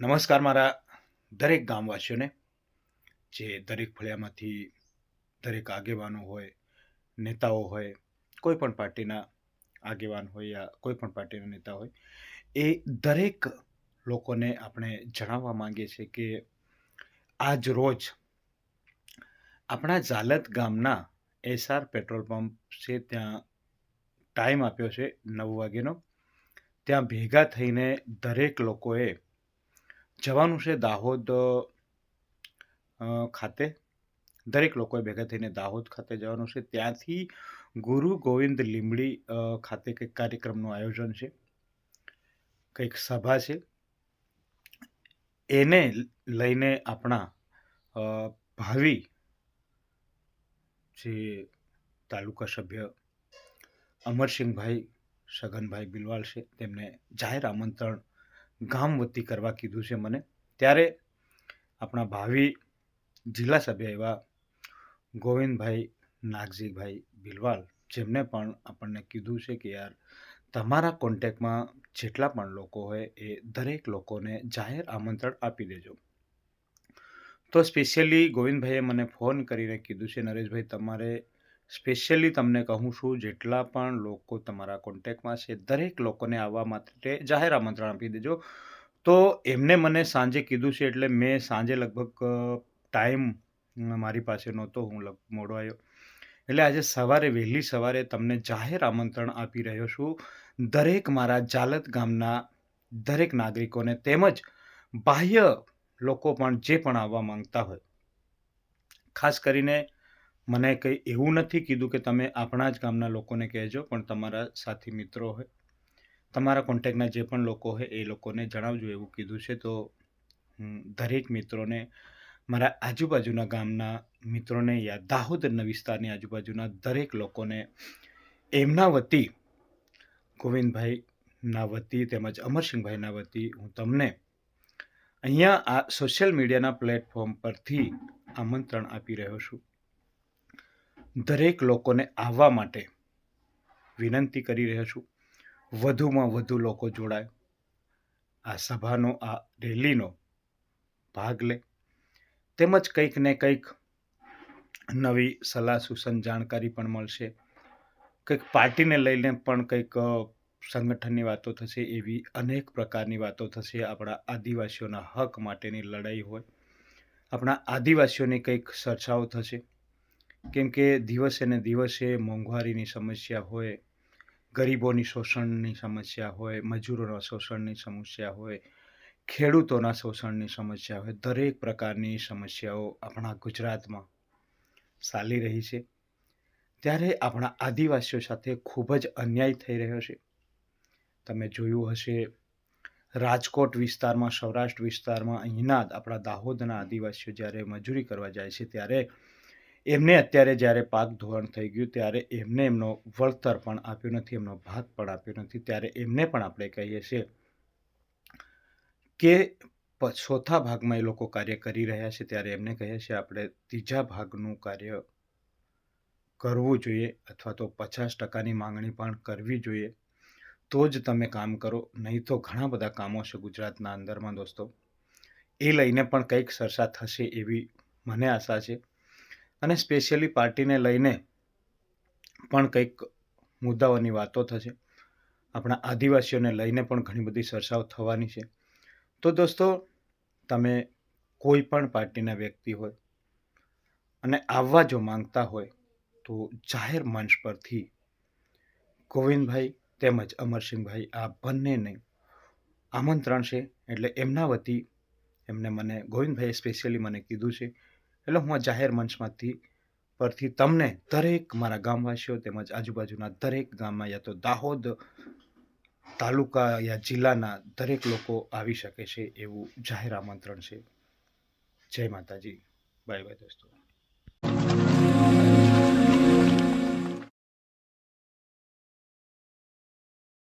નમસ્કાર મારા દરેક ગામવાસીઓને, જે દરેક ફળિયામાંથી દરેક આગેવાનો હોય, નેતાઓ હોય, કોઈ પણ પાર્ટીના આગેવાન હોય યા કોઈ પણ પાર્ટીના નેતા હોય, એ દરેક લોકોને આપણે જણાવવા માંગીએ છીએ કે આજ રોજ આપણા ઝાલત ગામના એસઆર પેટ્રોલ પંપ છે, ત્યાં ટાઈમ આપ્યો છે નવ વાગ્યાનો. ત્યાં ભેગા થઈને દરેક લોકોએ જવાનું છે દાહોદ ખાતે. દરેક લોકોએ ભેગા થઈને દાહોદ ખાતે જવાનું છે. ત્યાંથી ગુરુ ગોવિંદ લીમડી ખાતે કંઈક કાર્યક્રમનું આયોજન છે. કંઈક સભા છે. એને લઈને આપણા ભાવિ જે તાલુકા સભ્ય અમરસિંહભાઈ, સગનભાઈ બિલવાલ છે, તેમને જાહેર આમંત્રણ ગામ વતી કરવા કીધું છે મને. ત્યારે આપણા ભાવિ જિલ્લા સભ્ય એવા ગોવિંદભાઈ નાગજીભાઈ બિલવાલ, જેમને પણ આપણને કીધું છે કે યાર, તમારા કોન્ટેક્ટમાં જેટલા પણ લોકો હોય એ દરેક લોકોને જાહેર આમંત્રણ આપી દેજો. તો સ્પેશિયલી ગોવિંદભાઈએ મને ફોન કરીને કીધું છે, નરેશભાઈ, તમારે સ્પેશિયલી તમને કહું છું, જેટલા પણ લોકો તમારા કોન્ટેક્ટમાં છે, દરેક લોકોને આવવા માટે જાહેર આમંત્રણ આપી દેજો. તો એમને મને સાંજે કીધું છે, એટલે મેં સાંજે લગભગ ટાઈમ મારી પાસે નહોતો, હું મોડો આવ્યો. એટલે આજે સવારે, વહેલી સવારે તમને જાહેર આમંત્રણ આપી રહ્યો છું. દરેક મારા જાલત ગામના દરેક નાગરિકોને તેમજ બાહ્ય લોકો પણ જે પણ આવવા માંગતા હોય. ખાસ કરીને મને કંઈ એવું નથી કીધું કે તમે આપણા જ ગામના લોકોને કહેજો, પણ તમારા સાથી મિત્રો હોય. તમારા કોન્ટેક્ટના જે પણ લોકો હોય, એ લોકોને જણાવજો એવું કીધું છે. તો હું દરેક મિત્રોને, મારા આજુબાજુના ગામના મિત્રોને યા દાહોદના વિસ્તારની આજુબાજુના દરેક લોકોને, એમના વતી, ગોવિંદભાઈના વતી તેમજ અમરસિંહભાઈના વતી હું તમને અહીંયા આ સોશિયલ મીડિયાના પ્લેટફોર્મ પરથી આમંત્રણ આપી રહ્યો છું. દરેક લોકોને આવવા માટે વિનંતી કરી રહ્યો છું. વધુમાં વધુ લોકો જોડાય. આ સભાનો, આ રેલીનો ભાગ લે. તેમજ કંઈક ને કંઈક નવી સલાહ સૂચન જાણકારી પણ મળશે. કંઈક પાર્ટીને લઈને પણ કંઈક સંગઠનની વાતો થશે એવી અનેક પ્રકારની વાતો થશે. આપણા આદિવાસીઓના હક માટેની લડાઈ હોય. આપણા આદિવાસીઓની કંઈક ચર્ચાઓ થશે. કેમ કે દિવસે ને દિવસે મોંઘવારીની સમસ્યા હોય, ગરીબોની શોષણની સમસ્યા હોય, મજૂરોના શોષણની સમસ્યા હોય, ખેડૂતોના શોષણની સમસ્યા હોય, દરેક પ્રકારની સમસ્યાઓ આપણા ગુજરાતમાં ચાલી રહી છે. ત્યારે આપણા આદિવાસીઓ સાથે ખૂબ જ અન્યાય થઈ રહ્યો છે. તમે જોયું હશે, રાજકોટ વિસ્તારમાં, સૌરાષ્ટ્ર વિસ્તારમાં અહીંના આપણા દાહોદના આદિવાસીઓ જ્યારે મજૂરી કરવા જાય છે, ત્યારે એમને અત્યારે જ્યારે પાક ધોવાણ થઈ ગયું ત્યારે એમને એમનો વળતર પણ આપ્યું નથી, એમનો ભાગ પણ આપ્યો નથી. ત્યારે એમને પણ આપણે કહીએ છીએ કે ચોથા ભાગમાં એ લોકો કાર્ય કરી રહ્યા છે. ત્યારે એમને કહીએ છીએ આપણે ત્રીજા ભાગનું કાર્ય કરવું જોઈએ અથવા તો પચાસ ટકાની માંગણી પણ કરવી જોઈએ. તો જ તમે કામ કરો. નહીં તો ઘણા બધા કામો છે ગુજરાતના અંદરમાં દોસ્તો. એ લઈને પણ કંઈક સરસા થશે એવી મને આશા છે. અને સ્પેશિયલી પાર્ટીને લઈને પણ કંઈક મુદ્દાઓની વાતો થશે. આપણા આદિવાસીઓને લઈને પણ ઘણી બધી ચર્ચાઓ થવાની છે. તો દોસ્તો, તમે કોઈ પણ પાર્ટીના વ્યક્તિ હોય અને આવવા જો માંગતા હોય, તો જાહેર મંચ પરથી ગોવિંદભાઈ તેમજ અમરસિંહભાઈ, આ બંનેને આમંત્રણ છે. એટલે એમના વતી એમને મને ગોવિંદભાઈએ સ્પેશિયલી મને કીધું છે એટલે હું આ જાહેર મંચમાંથી પરથી તમને દરેક મારા ગામવાસીઓ તેમજ આજુબાજુના દરેક ગામમાં યા તો દાહોદ તાલુકા યા જિલ્લાના દરેક લોકો આવી શકે છે એવું જાહેર આમંત્રણ છે. જય માતાજી. બાય બાય દોસ્તો.